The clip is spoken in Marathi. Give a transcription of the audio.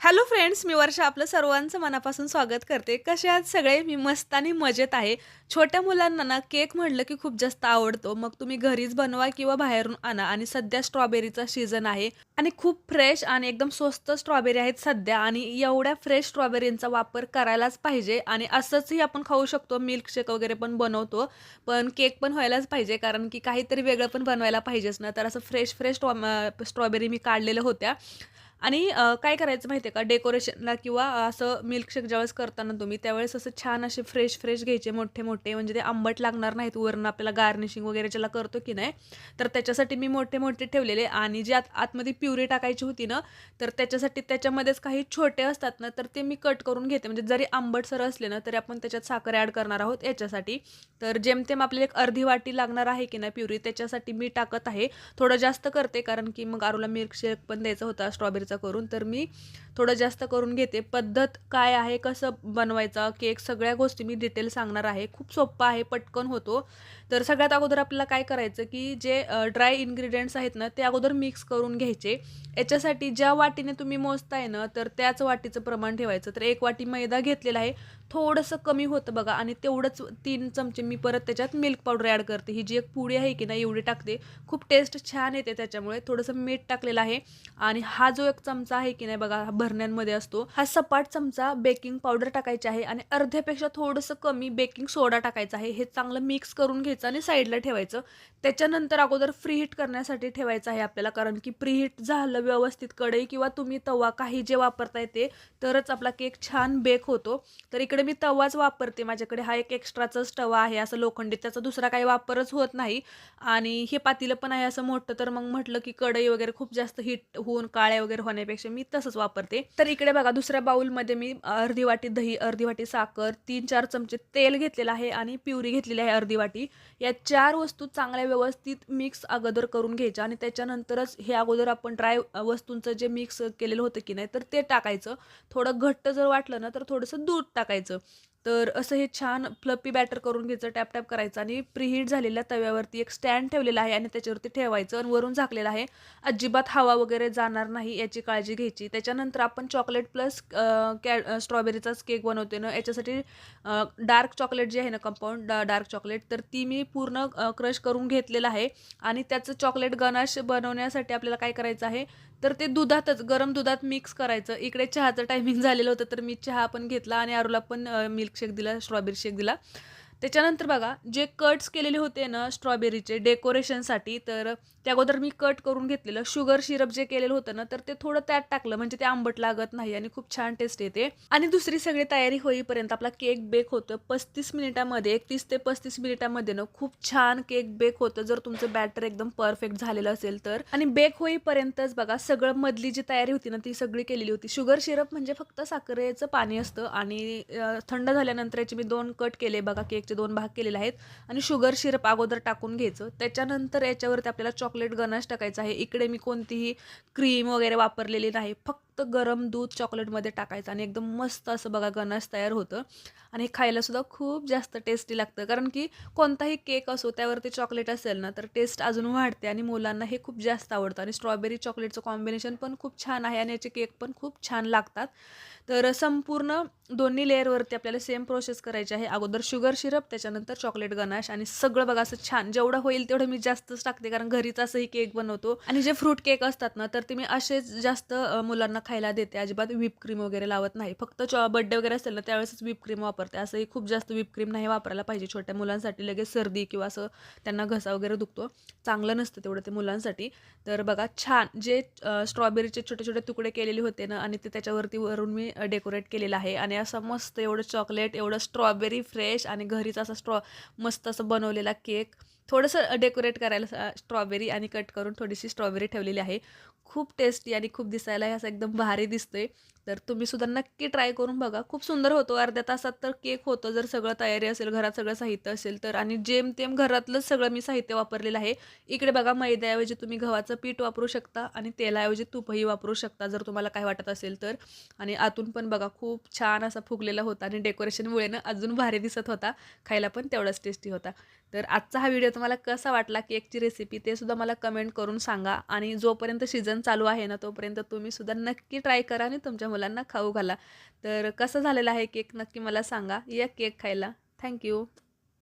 हॅलो फ्रेंड्स मी वर्षा आपलं सर्वांचं मनापासून स्वागत करते. कसे आहात सगळे? मी मस्त आणि मजेत आहे. छोट्या मुलांना ना केक म्हटलं की खूप जास्त आवडतो. मग तुम्ही घरीच बनवा किंवा बाहेरून आणा. आणि सध्या स्ट्रॉबेरीचा सीझन आहे. आणि खूप फ्रेश आणि एकदम स्वस्त स्ट्रॉबेरी आहेत सध्या. आणि एवढ्या फ्रेश स्ट्रॉबेरींचा वापर करायलाच पाहिजे. आणि असंचही आपण खाऊ शकतो. मिल्कशेक वगैरे पण बनवतो. पण केक पण व्हायलाच पाहिजे. कारण की काहीतरी वेगळं पण बनवायला पाहिजेच ना. तर असं फ्रेश फ्रेश स्ट्रॉबेरी मी काढलेल्या होत्या. आणि काय करायचं माहिती आहे का? डेकोरेशनला किंवा असं मिल्कशेक ज्यावेळेस करताना तुम्ही त्यावेळेस असं छान असे फ्रेश फ्रेश घ्यायचे मोठे मोठे. म्हणजे ते आंबट लागणार नाहीत. वरून आपल्याला गार्निशिंग वगैरे ज्याला करतो की नाही तर त्याच्यासाठी मी मोठे मोठे ठेवलेले. आणि जे आत आतमध्ये प्युरी टाकायची होती ना तर त्याच्यासाठी त्याच्यामध्येच काही छोटे असतात ना तर ते मी कट करून घेते. म्हणजे जरी आंबटसर असले ना तरी आपण त्याच्यात साखर ॲड करणार आहोत याच्यासाठी. तर जेमतेम आपल्याला एक अर्धी वाटी लागणार आहे की नाही प्युरी त्याच्यासाठी मी टाकत आहे. थोडं जास्त करते कारण की मग आरूला मिल्कशेक पण द्यायचा होता स्ट्रॉबेरीचा करून तर मी थोडं जास्त करून घेते. पद्धत काय आहे कसं बनवायचा केक सगळ्या गोष्टी मी डिटेल सांगणार आहे. खूप सोप्पा आहे पटकन होतो. तर सगळ्यात अगोदर आपल्याला काय करायचं की जे ड्राय इन्ग्रेडियंट्स आहेत ना ते अगोदर मिक्स करून घ्यायचे. याच्यासाठी ज्या वाटीने तुम्ही मोजताय ना तर त्याच वाटीचं प्रमाण ठेवायचं. तर एक वाटी मैदा घेतलेला आहे थोडंसं कमी होतं बघा. आणि तेवढंच तीन चमचे मी परत त्याच्यात मिल्क पावडर ॲड करते. ही जी एक पुडी आहे की नाही एवढी टाकते. खूप टेस्ट छान येते त्याच्यामुळे थोडंसं मीठ टाकलेलं आहे. आणि हा जो एक चमचा आहे की नाही बघा हा भरण्यांमध्ये असतो. हा सपाट चमचा बेकिंग पावडर टाकायची आहे आणि अर्ध्यापेक्षा थोडंसं कमी बेकिंग सोडा टाकायचा आहे. हे चांगलं मिक्स करून घ्यायचं आणि साईडला ठेवायचं. त्याच्यानंतर अगोदर फ्रीहीट करण्यासाठी ठेवायचं आहे आपल्याला कारण की प्रीहीट झालं व्यवस्थित कढई किंवा तुम्ही तवा काही जे वापरताय ते तरच आपला केक छान बेक होतो. तर इकडे मी तवाच वापरते. माझ्याकडे हा एक एक्स्ट्राचाच तवा आहे. असं लोखंडी त्याचा दुसरा काही वापरच होत नाही. आणि हे पातीलं पण आहे असं मोठं तर मग म्हटलं की कढई वगैरे खूप जास्त हिट होऊन काळ्या वगैरे होण्यापेक्षा मी तसंच वापरते. तर इकडे बघा दुसऱ्या बाउलमध्ये मी अर्धी वाटी दही अर्धी वाटी साखर तीन चार चमचे तेल घेतलेलं आहे आणि प्युरी घेतलेली आहे अर्धी वाटी. या चार वस्तू चांगल्या व्यवस्थित मिक्स अगोदर करून घ्यायच्या आणि त्याच्यानंतरच हे अगोदर आपण ड्राय वस्तूंचं जे मिक्स केलेलं होतं की नाही तर ते टाकायचं. थोडं घट्ट जर वाटलं ना तर थोडंसं दूध टाकायचं. तर असं हे छान फ्लपी बॅटर करून घ्यायचं टॅप टॅप करायचं आणि प्रीहीट झालेल्या तव्यावरती एक स्टँड ठेवलेला आहे आणि त्याच्यावरती ठेवायचं आणि वरून झाकलेलं आहे. अजिबात हवा वगैरे जाणार नाही याची काळजी घ्यायची. त्याच्यानंतर आपण चॉकलेट प्लस कॅ स्ट्रॉबेरीचाच केक बनवते ना याच्यासाठी डार्क चॉकलेट जी आहे ना कंपाऊंड डार्क चॉकलेट तर ती मी पूर्ण क्रश करून घेतलेलं आहे. आणि त्याचं चॉकलेट गनाश बनवण्यासाठी आपल्याला काय करायचं आहे तर ते दुधातच गरम दुधात मिक्स करायचं. इकडे चहाचं टायमिंग झालेलं होतं तर मी चहा पण घेतला आणि आरूला पण मिल्कशेक दिला स्ट्रॉबेरी शेक दिला. त्याच्यानंतर बघा जे कट्स केलेले होते ना स्ट्रॉबेरीचे डेकोरेशनसाठी तर त्या अगोदर मी कट करून घेतलेलं शुगर सिरप जे केलेलं होतं ना तर ते थोडं त्यात टाकलं म्हणजे ते आंबट लागत नाही आणि खूप छान टेस्ट येते. आणि दुसरी सगळी तयारी होईपर्यंत आपला केक बेक होतं. पस्तीस मिनिटामध्ये एकतीस ते पस्तीस मिनिटामध्ये ना खूप छान केक बेक होतं. जर तुमचं बॅटर एकदम परफेक्ट झालेलं असेल तर. आणि बेक होईपर्यंतच बघा सगळं मधली जी तयारी होती ना ती सगळी केलेली होती. शुगर सिरप म्हणजे फक्त साखरेचं पाणी असतं आणि थंड झाल्यानंतर याचे मी दोन कट केले बघा केक केकचे दोन भाग केलेले आहेत आणि शुगर शिरप अगोदर टाकून घ्यायचं. त्याच्यानंतर याच्यावरती आपल्याला चॉकलेट गनाश टाकायचं आहे. इकडे मी कोणतीही क्रीम वगैरे वापरलेली नाही. फक्त फक्त गरम दूध चॉकलेटमध्ये टाकायचं आणि एकदम मस्त असं बघा गनाश तयार होतं. आणि खायलासुद्धा खूप जास्त टेस्टी लागतं. कारण की कोणताही केक असो त्यावरती चॉकलेट असेल ना तर टेस्ट अजून वाढते आणि मुलांना हे खूप जास्त आवडतं. आणि स्ट्रॉबेरी चॉकलेटचं कॉम्बिनेशन पण खूप छान आहे आणि याचे केक पण खूप छान लागतात. तर संपूर्ण दोन्ही लेअरवरती आपल्याला सेम प्रोसेस करायची आहे. अगोदर शुगर शिरप त्याच्यानंतर चॉकलेट गनाश आणि सगळं बघा असं छान. जेवढं होईल तेवढं मी जास्तच टाकते. कारण घरीच असंही केक बनवतो. आणि जे फ्रूट केक असतात ना तर ते मी असेच जास्त मुलांना खायला देते अजिबात व्हिप क्रीम वगैरे लावत नाही. फक्त चॉ बड्डे वगैरे असेल ना त्यावेळेसच व्हिप क्रीम वापरते. असंही खूप जास्त व्हिप क्रीम नाही वापरायला पाहिजे. छोट्या मुलांसाठी लगेच सर्दी किंवा असं त्यांना घसा वगैरे दुखतो. चांगलं नसतं तेवढं ते मुलांसाठी. तर बघा छान. जे स्ट्रॉबेरीचे छोटे छोटे तुकडे केलेले होते ना आणि ते त्याच्यावरती वरून मी डेकोरेट केलेलं आहे. आणि असं मस्त एवढं चॉकलेट एवढं स्ट्रॉबेरी फ्रेश आणि घरीच असा स्ट्रॉ मस्त असं बनवलेला केक थोडंसं डेकोरेट करायला स्ट्रॉबेरी आणि कट करून थोडीशी स्ट्रॉबेरी ठेवलेली आहे. खूप टेस्टी आणि खूप दिसायला असं एकदम भारी दिसतोय. तर तुम्ही सुद्धा नक्की ट्राय करून बघा. खूप सुंदर होतो. अर्ध्या तासात तर केक होतो. जर सगळं तयारी असेल घरात सगळं साहित्य असेल तर. आणि जेम तेम घरातलंच सगळं मी साहित्य वापरलेलं आहे. इकडे बघा मैद्याऐवजी तुम्ही गव्हाचं पीठ वापरू शकता आणि तेलाऐवजी तूपही वापरू शकता जर तुम्हाला काय वाटत असेल तर. आणि आतून पण बघा खूप छान असा फुगलेला होता आणि डेकोरेशनमुळे ना अजून भारी दिसत होता. खायला पण तेवढाच टेस्टी होता. तर आजचा हा व्हिडिओ तुम्हाला कसा वाटला केकची रेसिपी ते सुद्धा मला कमेंट करून सांगा. आणि जोपर्यंत सीझन सीझन चालू आहे ना तोपर्यंत तुम्ही सुद्धा नक्की ट्राय करा आणि तुमच्या मुलांना खाऊ घाला. तर कसं झालेलं आहे केक नक्की मला सांगा. या केक खायला. थँक्यू